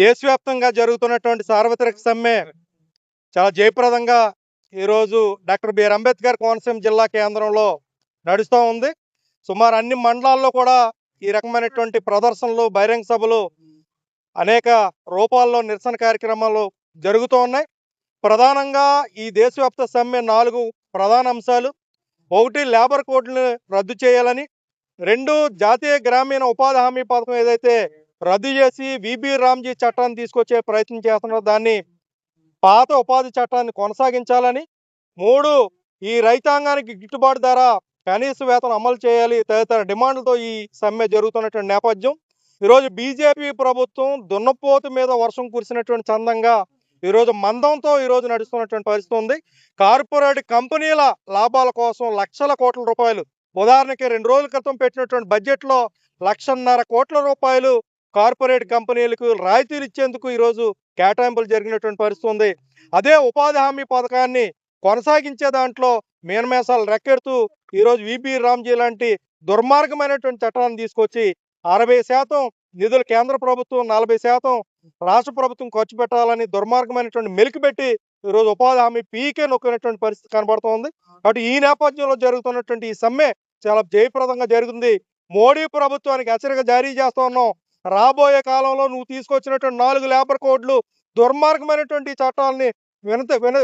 దేశవ్యాప్తంగా జరుగుతున్నటువంటి సార్వత్రిక సమ్మె చాలా జయప్రదంగా ఈరోజు డాక్టర్ బిఆర్ అంబేద్కర్ కోనసీమ జిల్లా కేంద్రంలో నడుస్తూ ఉంది. సుమారు అన్ని మండలాల్లో కూడా ఈ రకమైనటువంటి ప్రదర్శనలు బహిరంగ సభలు అనేక రూపాల్లో నిరసన కార్యక్రమాలు జరుగుతూ ఉన్నాయి. ప్రధానంగా ఈ దేశవ్యాప్త సమ్మె నాలుగు ప్రధాన అంశాలు. ఒకటి లేబర్ కోడ్లను రద్దు చేయాలని. రెండు జాతీయ గ్రామీణ ఉపాధి హామీ పథకం ఏదైతే రద్దు చేసి విబి రామ్జీ చట్టాన్ని తీసుకొచ్చే ప్రయత్నం చేస్తున్నారు దాన్ని పాత ఉపాధి చట్టాన్ని కొనసాగించాలని మూడు ఈ రైతాంగానికి గిట్టుబాటు ధర కనీస వేతనం అమలు చేయాలి తదితర డిమాండ్లతో ఈ సమ్మె జరుగుతున్నటువంటి నేపథ్యం. ఈరోజు బీజేపీ ప్రభుత్వం దున్నపోతు మీద వర్షం కురిసినటువంటి చందంగా ఈరోజు మందంతో ఈరోజు నడుస్తున్నటువంటి పరిస్థితి ఉంది. కార్పొరేట్ కంపెనీల లాభాల కోసం లక్షల కోట్ల రూపాయలు ఉదాహరణకి రెండు రోజుల క్రితం పెట్టినటువంటి బడ్జెట్లో లక్షన్నర కోట్ల రూపాయలు కార్పొరేట్ కంపెనీలకు రాయితీలు ఇచ్చేందుకు ఈరోజు కేటాయింపులు జరిగినటువంటి పరిస్థితి ఉంది. అదే ఉపాధి హామీ పథకాన్ని కొనసాగించే దాంట్లో మీనమేసాలు రెక్కెడుతూ ఈరోజు విబి రామ్జీ లాంటి దుర్మార్గమైనటువంటి చట్టాన్ని తీసుకొచ్చి అరవై శాతం నిధులు కేంద్ర ప్రభుత్వం నలభై శాతం రాష్ట్ర ప్రభుత్వం ఖర్చు పెట్టాలని దుర్మార్గమైనటువంటి మెలికి పెట్టి ఈరోజు ఉపాధి హామీ పీకే నొక్కినటువంటి పరిస్థితి కనబడుతోంది. కాబట్టి ఈ నేపథ్యంలో జరుగుతున్నటువంటి ఈ సమ్మె చాలా జయప్రదంగా జరుగుతుంది. మోడీ ప్రభుత్వానికి హెచ్చరిక జారీ చేస్తా ఉన్నాం. రాబోయే కాలంలో నువ్వు తీసుకొచ్చినటువంటి నాలుగు లేబర్ కోడ్లు దుర్మార్గమైనటువంటి చట్టాలని వినత విన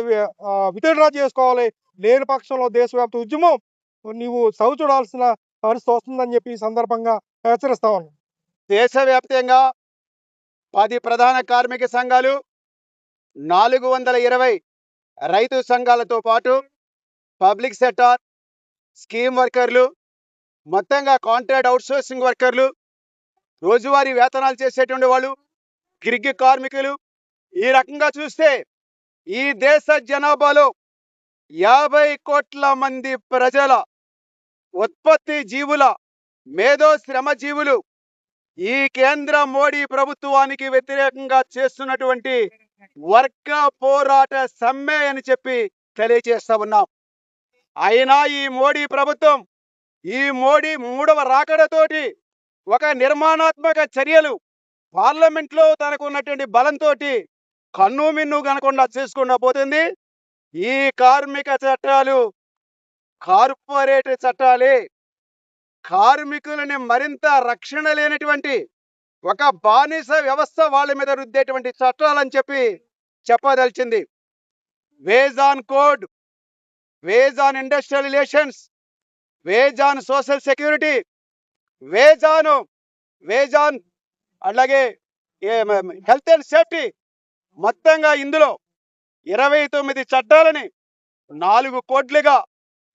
వితడ్రా చేసుకోవాలి. లేని పక్షంలో దేశవ్యాప్త ఉద్యమం నీవు చవి చూడాల్సిన పరిస్థితి వస్తుందని చెప్పి ఈ సందర్భంగా హెచ్చరిస్తా దేశవ్యాప్తంగా పది ప్రధాన కార్మిక సంఘాలు నాలుగు వందల ఇరవై రైతు సంఘాలతో పాటు పబ్లిక్ సెక్టార్ స్కీమ్ వర్కర్లు మొత్తంగా కాంట్రాక్ట్ అవుట్సోర్సింగ్ వర్కర్లు రోజువారీ వేతనాలు చేసేటువంటి వాళ్ళు గిరిగి కార్మికులు ఈ రకంగా చూస్తే ఈ దేశ జనాభాలో యాభై కోట్ల మంది ప్రజల ఉత్పత్తి జీవుల మేధో శ్రమ జీవులు ఈ కేంద్ర మోడీ ప్రభుత్వానికి వ్యతిరేకంగా చేస్తున్నటువంటి వర్గ పోరాట సమ్మె అని చెప్పి తెలియజేస్తా ఉన్నాం. అయినా ఈ మోడీ ప్రభుత్వం ఈ మోడీ మూడవ రాకడతోటి ఒక నిర్మాణాత్మక చర్యలు. పార్లమెంట్లో తనకు ఉన్నటువంటి బలంతో కన్ను మిన్ను కనకుండా చేసుకుండా పోతుంది. ఈ కార్మిక చట్టాలు కార్పొరేట్ చట్టాలే కార్మికులని మరింత రక్షణ లేనటువంటి ఒక బానిస వ్యవస్థ వాళ్ళ మీద రుద్దేటువంటి చట్టాలని చెప్పి చెప్పదలిచింది. Wage on code wage on industrial relations wage on social security వేజాను వేజాన్ అలాగే హెల్త్ అండ్ సేఫ్టీ మొత్తంగా ఇందులో ఇరవై తొమ్మిది చట్టాలని నాలుగు కోట్లుగా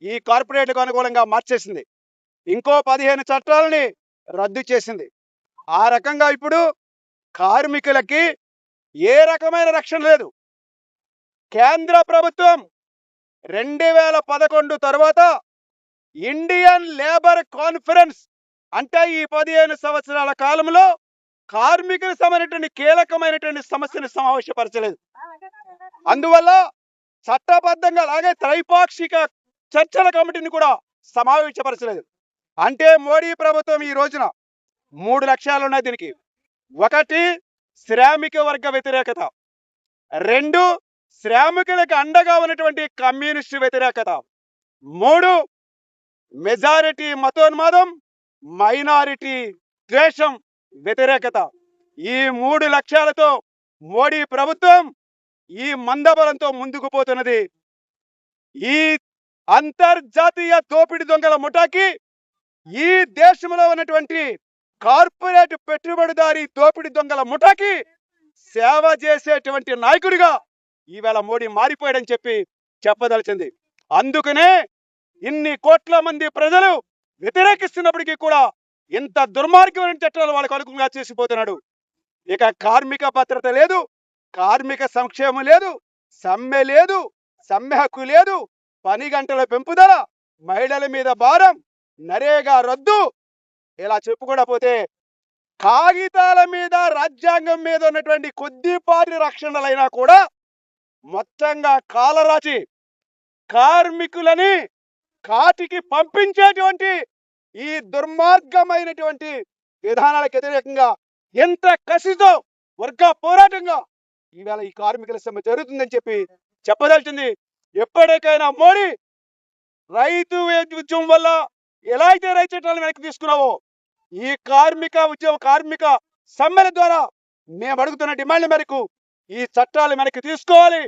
ఈ కార్పొరేట్కు అనుకూలంగా మార్చేసింది. ఇంకో పదిహేను చట్టాలని రద్దు చేసింది. ఆ రకంగా ఇప్పుడు కార్మికులకి ఏ రకమైన రక్షణ లేదు. కేంద్ర ప్రభుత్వం రెండు వేల పదకొండు తర్వాత ఇండియన్ లేబర్ కాన్ఫరెన్స్ అంటే ఈ పదిహేను సంవత్సరాల కాలంలో కార్మికులకు సంబంధించిన కీలకమైనటువంటి సమస్యను సమావేశపరచలేదు. అందువల్ల చట్టబద్ధంగా అలాగే త్రైపాక్షిక చర్చల కమిటీని కూడా సమావేశపరచలేదు. అంటే మోడీ ప్రభుత్వం ఈ రోజున మూడు లక్ష్యాలు ఉన్నాయి దీనికి. ఒకటి శ్రామిక వర్గ వ్యతిరేకత. రెండు శ్రామికులకు అండగా ఉన్నటువంటి కమ్యూనిస్టు వ్యతిరేకత. మూడు మెజారిటీ మతోన్మాదం. మైనారిటీ ద్వేషం వ్యతిరేకత. ఈ మూడు లక్ష్యాలతో మోడీ ప్రభుత్వం ఈ మందబలంతో ముందుకు పోతున్నది. ఈ అంతర్జాతీయ దోపిడి దొంగల ముఠాకి ఈ దేశంలో ఉన్నటువంటి కార్పొరేట్ పెట్టుబడిదారి దోపిడి దొంగల ముఠాకి సేవ చేసేటువంటి నాయకుడిగా ఈవేళ మోడీ మారిపోయాడని చెప్పి చెప్పదలిచింది. అందుకనే ఇన్ని కోట్ల మంది ప్రజలు వ్యతిరేకిస్తున్నప్పటికీ కూడా ఇంత దుర్మార్గమైన చట్టాలు వాళ్ళకు అనుకూలంగా చేసిపోతున్నాడు. ఇక కార్మిక భద్రత లేదు కార్మిక సంక్షేమం లేదు సమ్మె లేదు సమ్మె హక్కు లేదు పని గంటల పెంపుదల మహిళల మీద భారం నరేగా రద్దు ఇలా చెప్పుకుండా పోతే కాగితాల మీద రాజ్యాంగం మీద ఉన్నటువంటి కొద్దిపాటి రక్షణలైనా కూడా మొత్తంగా కాలరాచి కార్మికులని కాటికి పంపించేటువంటి ఈ దుర్మార్గమైనటువంటి విధానాలకు వ్యతిరేకంగా ఎంత కసితో వర్గ పోరాటంగా ఈవేళ ఈ కార్మికుల సమ్మె జరుగుతుందని చెప్పి చెప్పదలిచింది. ఎప్పటికైనా మోడీ రైతు ఉద్యమం వల్ల ఎలా అయితే రైతు చట్టాలను వెనక్కి తీసుకున్నావో ఈ కార్మిక ఉద్యమ కార్మిక సమ్మెల ద్వారా మేము అడుగుతున్న డిమాండ్ల మేరకు ఈ చట్టాలు వెనక్కి తీసుకోవాలి.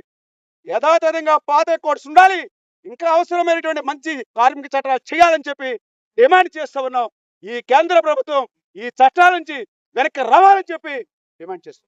యథాతథంగా పాత కోడ్స్ ఉండాలి. ఇంకా అవసరమైనటువంటి మంచి కార్మిక చట్టాలు చేయాలని చెప్పి డిమాండ్ చేస్తూ ఉన్నాం. ఈ కేంద్ర ప్రభుత్వం ఈ చట్టాల నుంచి వెనక్కి రావాలని చెప్పి డిమాండ్ చేస్తాం